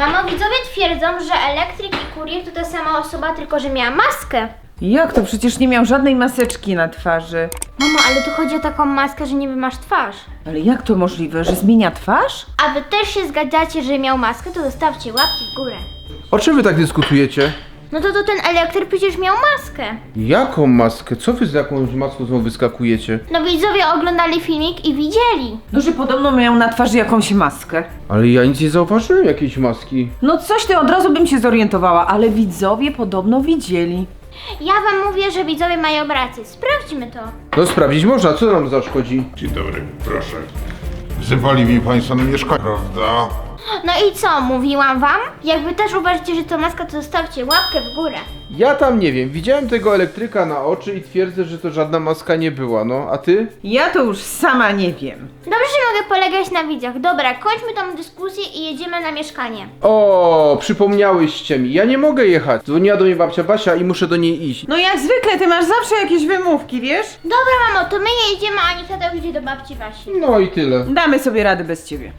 Mamo, widzowie twierdzą, że elektryk i kurier to ta sama osoba, tylko że miała maskę. Jak to? Przecież nie miał żadnej maseczki na twarzy. Mamo, ale tu chodzi o taką maskę, że niby masz twarz. Ale jak to możliwe, że zmienia twarz? A wy też się zgadzacie, że miał maskę, to zostawcie łapki w górę. O czym wy tak dyskutujecie? No to, to ten elektryk przecież miał maskę. Jaką maskę? Co wy z jakąś maską znowu wyskakujecie? No widzowie oglądali filmik i widzieli. No, że podobno miał na twarzy jakąś maskę. Ale ja nic nie zauważyłem jakiejś maski. No coś ty od razu bym się zorientowała, ale widzowie podobno widzieli. Ja wam mówię, że widzowie mają rację. Sprawdźmy to. No sprawdzić można, co nam zaszkodzi? Dzień dobry, proszę. Wzywali mnie Państwo na mieszkanie, prawda? No i co, mówiłam wam? Jak wy też uważacie, że to maska, to zostawcie łapkę w górę. Ja tam nie wiem, widziałem tego elektryka na oczy i twierdzę, że to żadna maska nie była, no a ty? Ja to już sama nie wiem. Dobrze, że mogę polegać na widzach. Dobra, kończmy tą dyskusję i jedziemy na mieszkanie. O, przypomniałyście mi, ja nie mogę jechać. Dzwoniła do mnie babcia Basia i muszę do niej iść. No jak zwykle, ty masz zawsze jakieś wymówki, wiesz? Dobra, mamo, to my nie jedziemy, a Anita to idzie do babci Wasi. No i tyle. Damy sobie radę bez ciebie.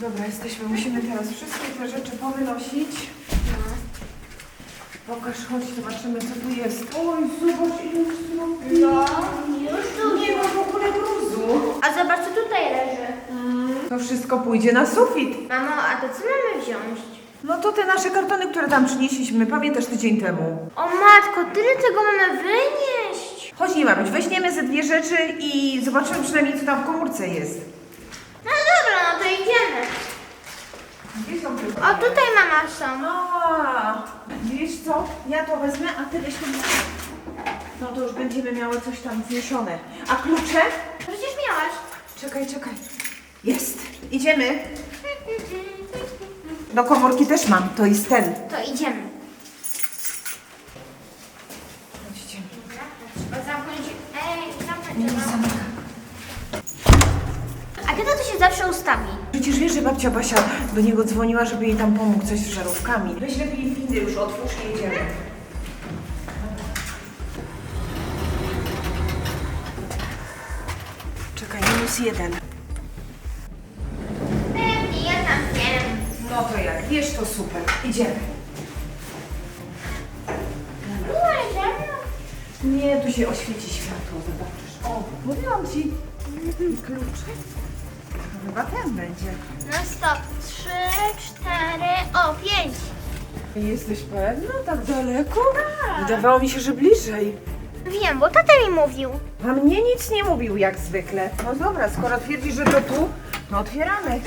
Dobra, jesteśmy. Musimy teraz wszystkie te rzeczy powynosić. Pokaż, chodź, zobaczymy, co tu jest. Oj, zobacz, ile już No, już tu. Nie ma w ogóle gruzu. A zobacz, co tutaj leży. To wszystko pójdzie na sufit. Mamo, a to co mamy wziąć? No to te nasze kartony, które tam przynieśliśmy, pamiętasz tydzień temu. O matko, tyle tego mamy wynieść. Chodź, nie ma być, weźmiemy ze dwie rzeczy i zobaczymy przynajmniej, co tam w komórce jest. No dobra, no to idziemy. Gdzie są te O, tutaj mama są. A, wiesz co? Ja to wezmę, a ty weź. No to już będziemy miały coś tam zniesione. A klucze? Przecież miałaś. Czekaj, czekaj. Jest. Idziemy. Do komórki też mam, to jest ten. To idziemy. Chodź, idziemy. Trzeba zamknąć. Ej, zamknąć trzeba. A kiedy to się zawsze ustawi? Przecież wiesz, że babcia Basia do niego dzwoniła, żeby jej tam pomógł coś z żarówkami. Weź lepiej windy już, otwórz i jedziemy. Czekaj, minus jeden. Pewnie, ja tam wiem. No to jak wiesz, to super. Idziemy. Idziemy. Nie, tu się oświeci światło, zobaczysz. O, mówiłam ci. Klucze. Chyba ten będzie. No stop. Trzy, cztery, o, pięć. Jesteś pewna? Tak daleko? Wydawało mi się, że bliżej. Wiem, bo tata mi mówił. A mnie nic nie mówił jak zwykle. No dobra, skoro twierdzi, że to tu, no otwieramy.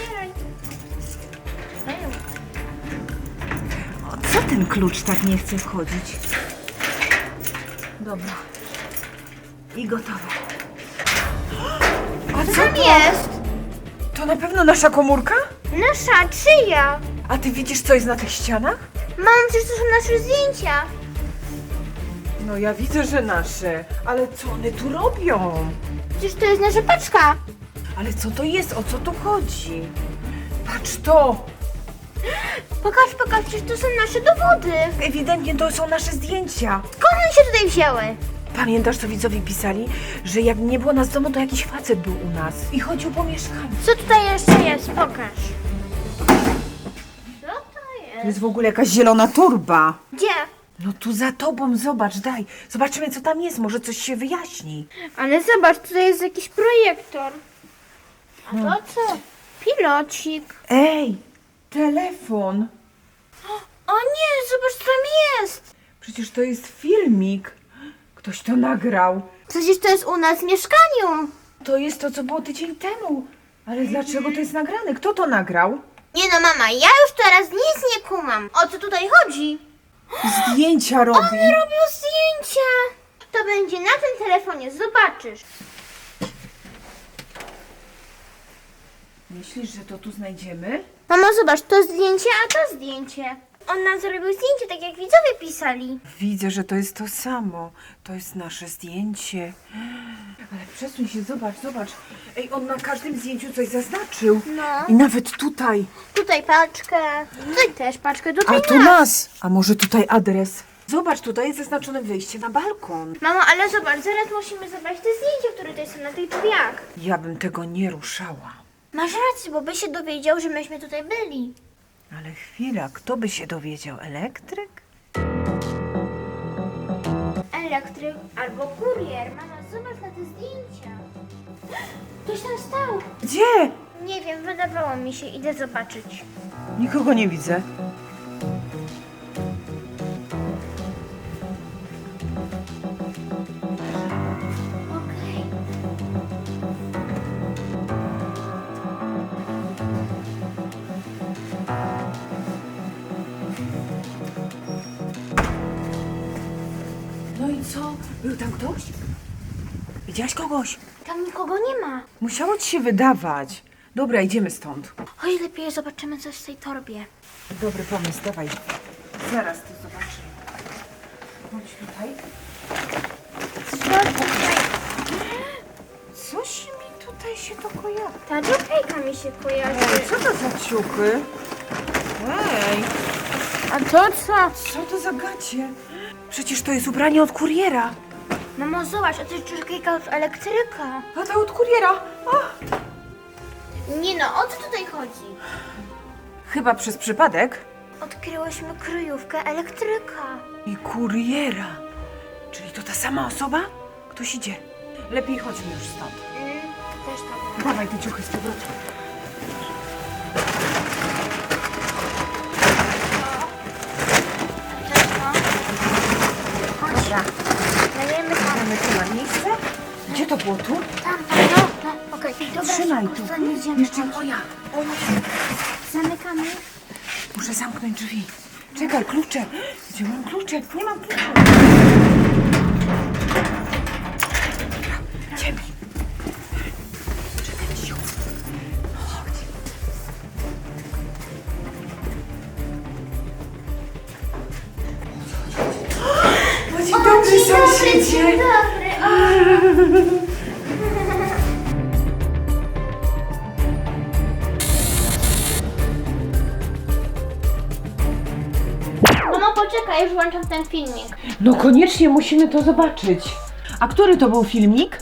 O, co ten klucz tak nie chce wchodzić? Dobra. I gotowe. A co Tam jest. To na pewno nasza komórka? Nasza, czyja? A ty widzisz, co jest na tych ścianach? Mam, przecież to są nasze zdjęcia. No ja widzę, że nasze. Ale co one tu robią? Przecież to jest nasza paczka. Ale co to jest? O co tu chodzi? Patrz to! Pokaż, pokaż, przecież to są nasze dowody. Ewidentnie to są nasze zdjęcia. Skąd one się tutaj wzięły? Pamiętasz, co widzowie pisali? Że jak nie było nas w domu, to jakiś facet był u nas i chodził po mieszkaniu. Co tutaj jeszcze jest? Pokaż. Co to To jest? jest w ogóle jakaś zielona torba. Gdzie? No tu za tobą, zobacz, daj. Zobaczymy, co tam jest, może coś się wyjaśni. Ale zobacz, tutaj jest jakiś projektor. A to co? Pilocik. Ej, telefon. O nie, zobacz, co tam jest. Przecież to jest filmik. Ktoś to nagrał. Przecież to jest u nas w mieszkaniu. To jest to, co było tydzień temu. Ale dlaczego to jest nagrane? Kto to nagrał? Nie no, mama, ja już teraz nic nie kumam. O co tutaj chodzi? Zdjęcia robi. One robią zdjęcia. To będzie na tym telefonie, zobaczysz. Myślisz, że to tu znajdziemy? Mama, zobacz, to zdjęcie, a to zdjęcie. On nam zrobił zdjęcie, tak jak widzowie pisali. Widzę, że to jest to samo. To jest nasze zdjęcie. Ale przesuń się, zobacz, zobacz. Ej, on na każdym zdjęciu coś zaznaczył. No. I nawet tutaj. Tutaj paczkę, tutaj też paczkę, tutaj A tu nas. nas. A może tutaj adres? Zobacz, tutaj jest zaznaczone wyjście na balkon. Mamo, ale zobacz, zaraz musimy zabrać te zdjęcia, które tutaj są na tych drzwiach. Ja bym tego nie ruszała. Masz rację, bo by się dowiedział, że myśmy tutaj byli. Ale chwila, kto by się dowiedział? Elektryk? Elektryk albo kurier. Mama, zobacz na te zdjęcia. Ktoś tam stał. Gdzie? Nie wiem, wydawało mi się, idę zobaczyć. Nikogo nie widzę. Widziałaś kogoś? Tam nikogo nie ma. Musiało ci się wydawać. Dobra, idziemy stąd. Chodź lepiej zobaczymy coś w tej torbie. Dobry pomysł, dawaj. Zaraz to zobaczymy. Chodź tutaj. Co tutaj? Coś mi tutaj się to kojarzy. Ta dżokejka mi się kojarzy. Ej, co to za ciuchy? Ej, A to co? co to za gacie? Przecież to jest ubranie od kuriera. Mamo, zobacz, a to jest dżokejka od elektryka. A to od kuriera. A, Nie no, o co tutaj chodzi? chyba przez przypadek. Odkryłyśmy kryjówkę elektryka. I kuriera. Czyli to ta sama osoba? Ktoś idzie. Lepiej chodźmy już stąd. Mm, też tak. Dawaj te ciuchy z powrotem. To było tu? Tam, tam, no, no, okej. Dobra, Trzymaj szybko tu. stąd idziemy. Jeszcze Chodź. moja. Zamykamy. Muszę zamknąć drzwi. Czekaj, klucze. Gdzie mam klucze? Nie mam kluczy. Mamo, poczekaj, już włączam ten filmik. No koniecznie musimy to zobaczyć. A który to był filmik?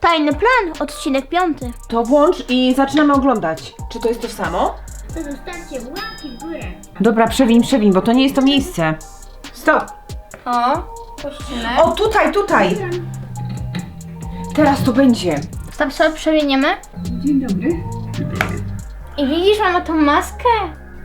Tajny plan, odcinek piąty. To włącz i zaczynamy oglądać. Czy to jest to samo? To zostawcie łapki w górę. Dobra, przewiń, przewiń, bo to nie jest to miejsce. Stop! O, puścimy. O, tutaj, tutaj! Teraz to będzie. Tam sobie przewiniemy. Dzień dobry. I widzisz, mama, tą maskę?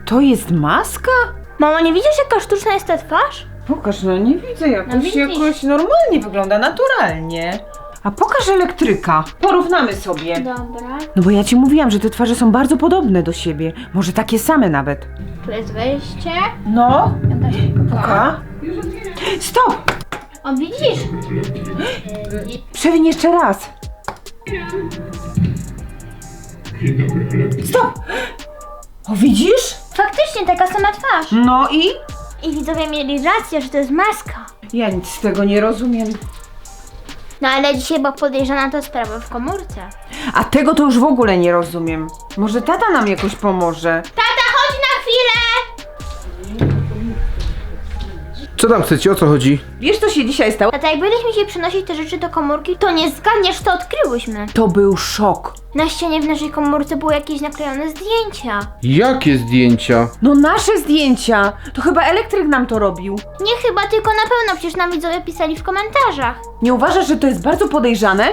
To jest maska? Mama, nie widzisz, jaka sztuczna jest ta twarz? Pokaż, no nie widzę, jakoś, No widzisz. jakoś normalnie wygląda, naturalnie. A pokaż elektryka. Porównamy sobie. Dobra. No bo ja ci mówiłam, że te twarze są bardzo podobne do siebie. Może takie same nawet. Tu jest wejście. No, puka. Stop! O, widzisz? Przewiń jeszcze raz. Stop! O, widzisz? Faktycznie taka sama twarz. No i? I widzowie mieli rację, że to jest maska. Ja nic z tego nie rozumiem. No ale dzisiaj była podejrzana ta sprawa w komórce. A tego to już w ogóle nie rozumiem. Może tata nam jakoś pomoże. Tata, chodź na chwilę! Co tam chcecie, o co chodzi? Wiesz, co się dzisiaj stało? Tata, jak byliśmy się przenosić te rzeczy do komórki, to nie zgadniesz, co odkryłyśmy. To był szok. Na ścianie w naszej komórce były jakieś naklejone zdjęcia. Jakie zdjęcia? No nasze zdjęcia. To chyba elektryk nam to robił. Nie chyba, tylko na pewno, przecież nam widzowie pisali w komentarzach. Nie uważasz, że to jest bardzo podejrzane?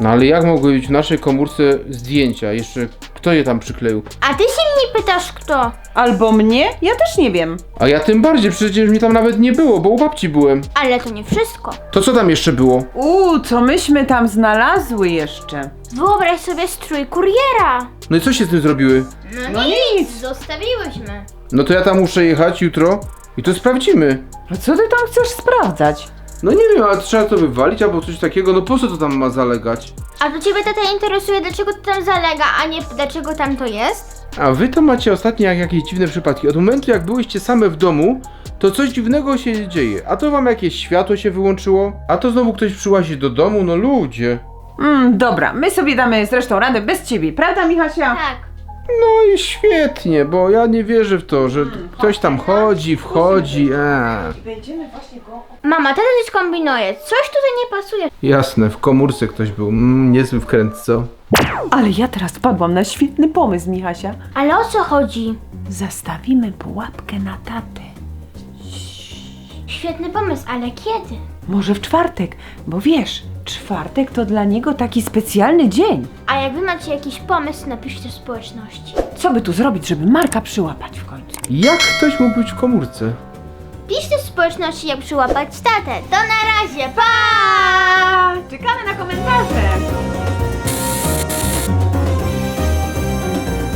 No ale jak mogły być w naszej komórce zdjęcia? Jeszcze kto je tam przykleił? A ty się mnie pytasz, kto? Albo mnie? Ja też nie wiem. A ja tym bardziej, przecież mnie tam nawet nie było, bo u babci byłem. Ale to nie wszystko. To co tam jeszcze było? Uuu, co myśmy tam znalazły jeszcze? Wyobraź sobie strój kuriera. No i co się z tym zrobiły? No, No nic, zostawiłyśmy. No to ja tam muszę jechać jutro i to sprawdzimy. A co ty tam chcesz sprawdzać? No nie wiem, ale trzeba to wywalić albo coś takiego, no po co to tam ma zalegać? A to ciebie tata interesuje, dlaczego to tam zalega, a nie dlaczego tam to jest? A wy to macie ostatnio jak jakieś dziwne przypadki. Od momentu jak byłyście same w domu, to coś dziwnego się dzieje. A to wam jakieś światło się wyłączyło, a to znowu ktoś przyłazi do domu, no ludzie. Mm, dobra, my sobie damy zresztą radę bez ciebie, prawda Michasia? Tak. No i świetnie, bo ja nie wierzę w to, że ktoś tam chodzi, wchodzi, eee. Będziemy właśnie go... Mama, tata coś kombinuje. Coś tutaj nie pasuje. Jasne, w komórce ktoś był, mm, niezły wkręt, co? Ale ja teraz padłam na świetny pomysł, Michasia. Ale o co chodzi? Zastawimy pułapkę na tatę. Świetny pomysł, ale kiedy? Może w czwartek, bo wiesz, czwartek to dla niego taki specjalny dzień. A jak wy macie jakiś pomysł, napiszcie w społeczności. Co by tu zrobić, żeby Marka przyłapać w końcu? Jak ktoś mógł być w komórce? Piszcie w społeczności, jak przyłapać tatę. To na razie, pa! Czekamy na komentarze!